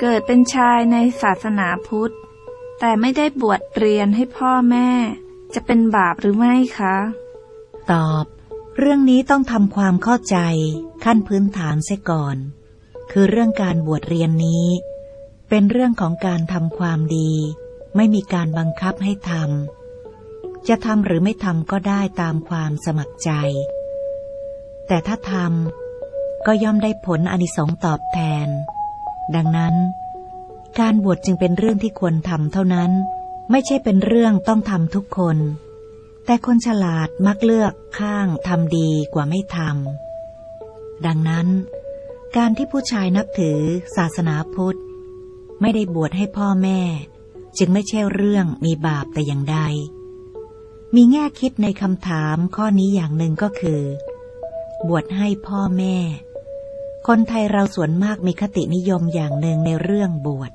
เกิดเป็นชายในศาสนาพุทธ แต่ไม่ได้บวชเรียนให้พ่อแม่ จะเป็นบาปหรือไม่คะ ตอบ เรื่องนี้ต้องทำความเข้าใจขั้นพื้นฐานเสียก่อน คือเรื่องการบวชเรียนนี้ เป็นเรื่องของการทำความดี ไม่มีการบังคับให้ทำจะทำหรือไม่ทำก็ได้ตามความสมัครใจ แต่ถ้าทำก็ย่อมได้ผลอนิสงส์ตอบแทน ดังนั้น การบวชจึงเป็นเรื่องที่ควรทำเท่านั้น ไม่ใช่เป็นเรื่องต้องทำทุกคน แต่คนฉลาดมักเลือกข้างทำดีกว่าไม่ทำดังนั้น การที่ผู้ชายนับถือศาสนาพุทธ ไม่ได้บวชให้พ่อแม่ จึงไม่ใช่เรื่องมีบาปแต่อย่างใด มีแง่คิดในคำถามข้อนี้อย่างหนึ่งก็คือ บวชให้พ่อแม่ คนไทยเราส่วนมากมีคตินิยมอย่างหนึ่งในเรื่องบวช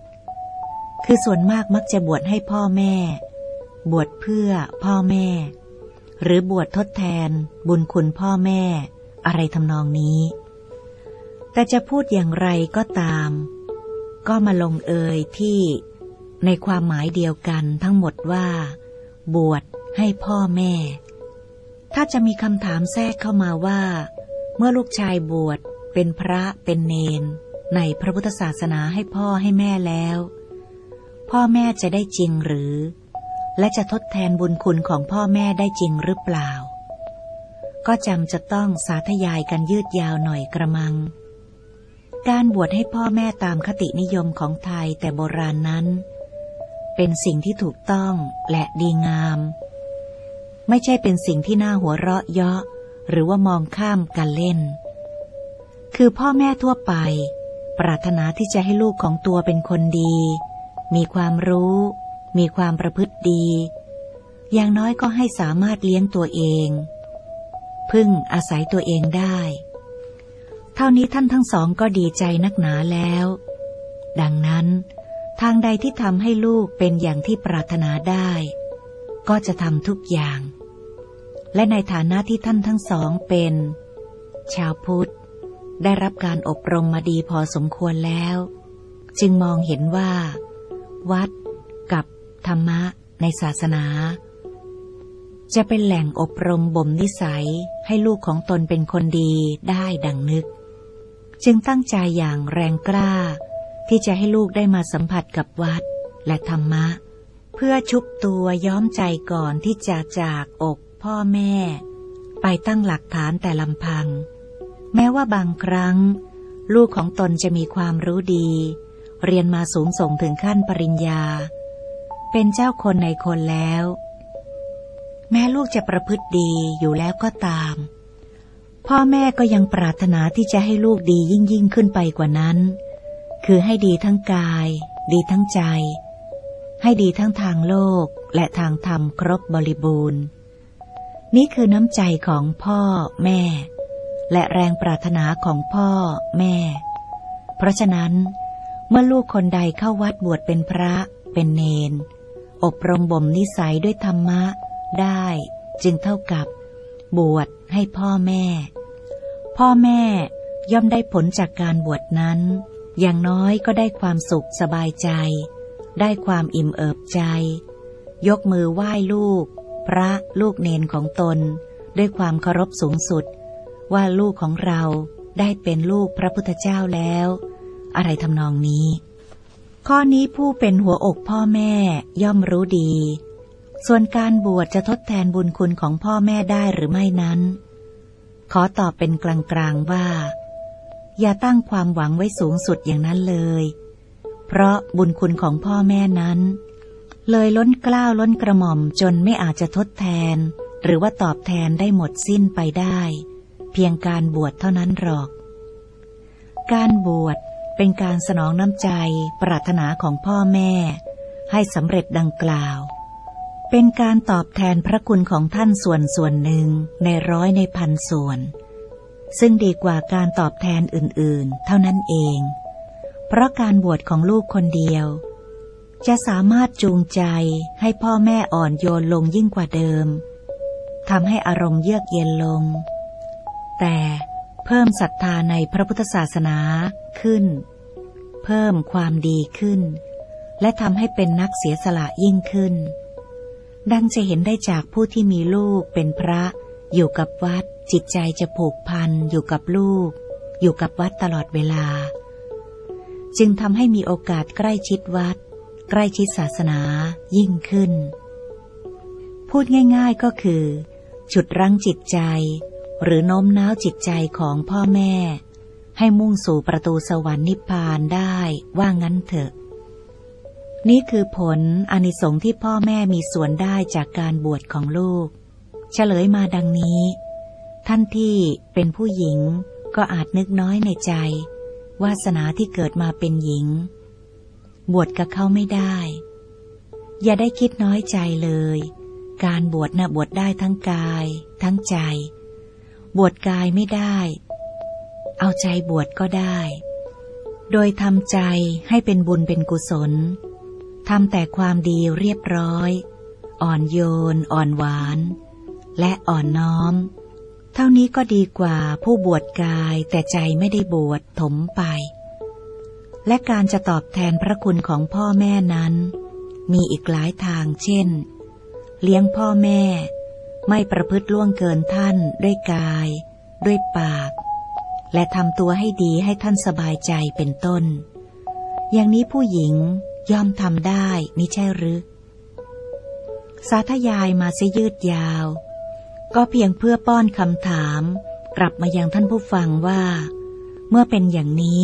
คือส่วนมากมักจะบวชให้พ่อแม่ บวชเพื่อพ่อแม่ หรือบวชทดแทน บุญคุณพ่อแม่ อะไรทำนองนี้ แต่จะพูดอย่างไรก็ตาม ก็มาลงเอยที่ในความหมายเดียวกันทั้งหมดว่า บวชให้พ่อแม่ ถ้าจะมีคำถามแทรกเข้ามาว่า เมื่อลูกชายบวช เป็นพระเป็นเนน ในพระพุทธศาสนาให้พ่อให้แม่แล้ว พ่อแม่จะได้จริงหรือ และจะทดแทนบุญคุณของพ่อแม่ได้จริงหรือเปล่า ก็จำจะต้องสาธยายกันยืดยาวหน่อยกระมัง การบวชให้พ่อแม่ตามคตินิยมของไทยแต่โบราณนั้น เป็นสิ่งที่ถูกต้องและดีงาม ไม่ใช่เป็นสิ่งที่น่าหัวเราะเยาะหรือว่ามองข้ามกันเล่น คือพ่อแม่ทั่วไป ปรารถนาที่จะให้ลูกของตัวเป็นคนดี มีความรู้ มีความประพฤติดี อย่างน้อยก็ให้สามารถเลี้ยงตัวเอง พึ่งอาศัยตัวเองได้ เท่านี้ท่านทั้งสองก็ดีใจนักหนาแล้ว ดังนั้น ทางใดที่ทำให้ลูกเป็นอย่างที่ปรารถนาได้ ก็จะทำทุกอย่าง และในฐานะที่ท่านทั้งสองเป็น ชาวพุทธ ได้รับการอบรมมาดีพอสมควรแล้ว จึงมองเห็นว่า วัดกับธรรมะในศาสนา จะเป็นแหล่งอบรมบ่มนิสัยให้ลูกของตนเป็นคนดีได้ดังนึก จึงตั้งใจอย่างแรงกล้า ที่จะให้ลูกได้มาสัมผัสกับวัดและธรรมะ เพื่อชุบตัวย้อมใจก่อนที่จะจากอกพ่อแม่ ไปตั้งหลักฐานแต่ลำพัง แม้ว่าบางครั้ง ลูกของตนจะมีความรู้ดี เรียนมาสูงส่งถึงขั้นปริญญา เป็นเจ้าคนในคนแล้ว แม้ลูกจะประพฤติดีอยู่แล้วก็ตาม พ่อแม่ก็ยังปรารถนาที่จะให้ลูกดียิ่งยิ่งขึ้นไปกว่านั้น คือให้ดีทั้งกาย ดีทั้งใจ ให้ดีทั้งทางโลกและทางธรรมครบบริบูรณ์ นี่คือน้ำใจของพ่อแม่ และแรงปรารถนาของพ่อแม่ เพราะฉะนั้น เมื่อลูกคนใดเข้าวัดบวชเป็นพระ เป็นเนน อบรมบ่มนิสัยด้วยธรรมะ ได้ จึงเท่ากับ บวชให้พ่อแม่ พ่อแม่ย่อมได้ผลจากการบวชนั้น อย่างน้อยก็ได้ความสุขสบายใจ ได้ความอิ่มเอิบใจ ยกมือไหว้ลูก พระลูกเนนของตน ด้วยความเคารพสูงสุด ว่าลูกของเราได้เป็นลูกพระพุทธเจ้าแล้ว อะไรทำนองนี้ ข้อนี้ผู้เป็นหัวอกพ่อแม่ย่อมรู้ดี ส่วนการบวชจะทดแทนบุญคุณของพ่อแม่ได้หรือไม่นั้น ขอตอบเป็นกลางๆว่า อย่าตั้งความหวังไว้สูงสุดอย่างนั้นเลย เพราะบุญคุณของพ่อแม่นั้น เลยล้นกล้าวล้นกระหม่อมจนไม่อาจจะทดแทน หรือว่าตอบแทนได้หมดสิ้นไปได้ เพียงการบวชเท่านั้นหรอก การบวชเป็นการสนองน้ำใจปรารถนาของพ่อแม่ ให้สำเร็จดังกล่าว เป็นการตอบแทนพระคุณของท่านส่วนส่วนหนึ่งในร้อยในพันส่วน ซึ่งดีกว่าการตอบแทนอื่นๆ เท่านั้นเอง เพราะการบวชของลูกคนเดียว จะสามารถจูงใจให้พ่อแม่อ่อนโยนลงยิ่งกว่าเดิมทำให้อารมณ์เยือกเย็นลง แต่เพิ่มศรัทธาในพระพุทธศาสนาขึ้น เพิ่มความดีขึ้น และทำให้เป็นนักเสียสละยิ่งขึ้น ดังจะเห็นได้จากผู้ที่มีลูกเป็นพระอยู่กับวัดจิตใจจะผูกพันอยู่กับลูก อยู่กับวัดตลอดเวลา จึงทำให้มีโอกาสใกล้ชิดวัด ใกล้ชิดศาสนายิ่งขึ้น พูดง่ายๆก็คือฉุดรั้งจิตใจ หรือโน้มน้าวจิตใจของพ่อแม่ ให้มุ่งสู่ประตูสวรรค์นิพพานได้ว่างั้นเถอะ นี่คือผลอนิสงส์ที่พ่อแม่มีส่วนได้จากการบวชของลูก เฉลยมาดังนี้ ท่านที่เป็นผู้หญิงก็อาจนึกน้อยในใจ วาสนาที่เกิดมาเป็นหญิง บวชกับเขาไม่ได้ อย่าได้คิดน้อยใจเลย การบวชนะ่ะบวชได้ทั้งกาย ทั้งใจ บวชกายไม่ได้ เอาใจบวชก็ได้ โดยทำใจให้เป็นบุญเป็นกุศลทำแต่ความดีเรียบร้อย อ่อนโยน อ่อนหวาน และอ่อนน้อม เท่านี้ก็ดีกว่าผู้บวชกายแต่ใจไม่ได้บวชถมไป และการจะตอบแทนพระคุณของพ่อแม่นั้น มีอีกหลายทางเช่น เลี้ยงพ่อแม่ ไม่ประพฤติล่วงเกินท่านด้วยกาย ด้วยปาก และทำตัวให้ดีให้ท่านสบายใจเป็นต้น อย่างนี้ผู้หญิงย่อมทำได้มิใช่หรือ สาธยายมาซะยืดยาว ก็เพียงเพื่อป้อนคำถาม กลับมายังท่านผู้ฟังว่า เมื่อเป็นอย่างนี้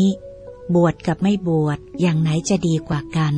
บวชกับไม่บวชอย่างไหนจะดีกว่ากัน